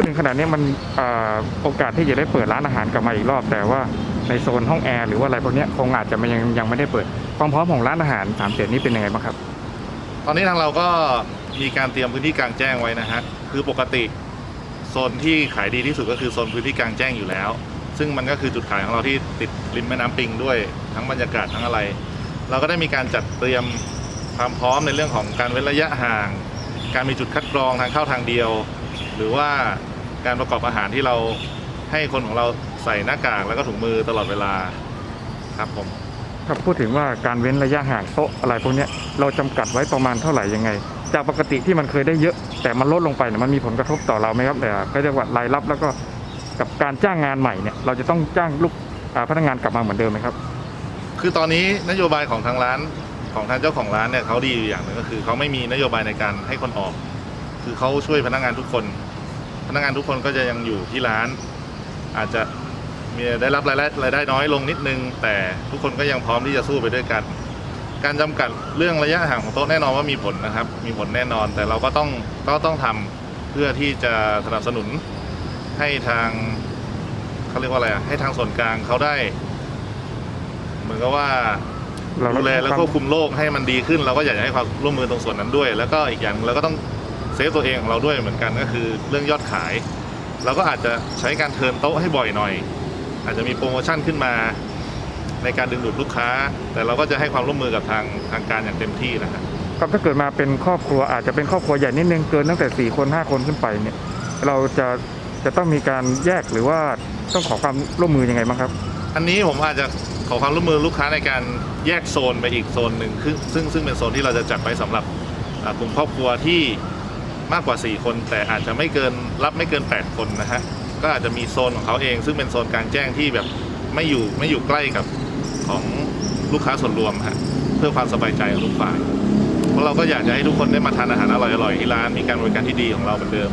ดถึงขนาดนี้มันอโอกาสที่จะได้เปิดร้านอาหารกลับมาอีกรอบ แต่ว่าในโซนห้องแอร์หรือว่าอะไรพวกนี้คงอาจจะมันยังยังไม่ได้เปิดความพร้อมของร้านอาหารสามเจ็ดนี่เป็นยังไงบ้างครับ ตอนนี้ทางเราก็มีการเตรียมพื้นที่กลางแจ้งไว้นะฮะคือปกติโซนที่ขายดีที่สุดก็คือโซนพื้นที่กลางแจ้งอยู่แล้ว ซึ่งมันก็คือจุดขายของเราที่ติดริมแม่น้ำปิงด้วยทั้งบรรยากาศทั้งอะไร เราก็ได้มีการจัดเตรียมความพร้อมในเรื่องของการเว้นระยะห่าง การมีจุดคัดกรองทางเข้าทางเดียว หรือว่าการประกอบอาหารที่เราให้คนของเราใส่หน้ากากแล้วก็ถุงมือตลอดเวลาครับผมครับพูดถึงว่าการเว้นระยะห่างโต๊ะอะไรพวกเนี้ยเราจำกัดไว้ประมาณเท่าไหร่ยังไง จากปกติที่มันเคยได้เยอะ แต่มันลดลงไปเนี่ยมันมีผลกระทบต่อเราไหมครับแต่ก็เรียกว่ารายรับแล้วก็กับการจ้างงานใหม่เนี่ยเราจะต้องจ้างลูกอ่าพนักงานกลับมาเหมือนเดิมไหมครับ คือตอนนี้นโยบายของทางร้านของทางเจ้าของร้านเนี่ยเขาดีอยู่อย่างหนึ่งก็คือเขาไม่มีนโยบายในการให้คนออก คือเขาช่วยพนักงานทุกคน พนักงานทุกคนก็จะยังอยู่ที่ร้าน อาจจะมีได้รับรายได้รายได้น้อยลงนิดนึง แต่ทุกคนก็ยังพร้อมที่จะสู้ไปด้วยกัน การจำกัดเรื่องระยะห่างของโต๊ะแน่นอนว่ามีผลนะครับ มีผลแน่นอน แต่เราก็ต้องก็ต้องทำเพื่อที่จะสนับสนุนให้ทางเขาเรียกว่าอะไรอะให้ทางส่วนกลางเขาได้ เหมือนกับว่า เราดูแลและควบคุมโรคให้มันดีขึ้นเราก็อยากจะให้ความร่วมมือตรงส่วนนั้นด้วย แล้วก็อีกอย่างหนึ่งเราก็ต้องเซ ฟตัวเองของเราด้วยเหมือนกันก็คือเรื่องยอดขาย เราก็อาจจะใช้การเทิร์นโต๊ะให้บ่อยหน่อย อาจจะมีโปรโมชั่นขึ้นมา ในการดึงดูดลูกค้า แต่เราก็จะให้ความร่วมมือกับทางทางการอย่างเต็มที่นะครับครับถ้าเกิดมาเป็นครอบครัวอาจจะเป็นครอบครัวใหญ่นิดนึงเกินตั้งแต่สี่คนห้าคนขึ้นไปเนี่ยเราจะจะต้องมีการแยกหรือว่าต้องขอความร่วมมือยังไงบ้างครับ อันนี้ผมอาจจะขอความร่วมมือลูกค้าในการแยกโซนไปอีกโซนหนึ่งคือซึ่งซึ่งเป็นโซนที่เราจะจัดไว้สำหรับอ่ากลุ่มครอบครัวที่ มากกว่า 4 คน แต่อาจจะไม่เกินรับไม่เกิน 8 คนนะฮะก็อาจจะมีโซนของเขาเอง ซึ่งเป็นโซนกลางแจ้งที่แบบไม่อยู่ไม่อยู่ใกล้กับของลูกค้าส่วนรวมฮะเพื่อความสบายใจของทุกฝ่ายเพราะเราก็อยากจะให้ทุกคนได้มาทานอาหารอร่อยๆที่ร้านมีการบริการที่ดีของเราเหมือนเดิม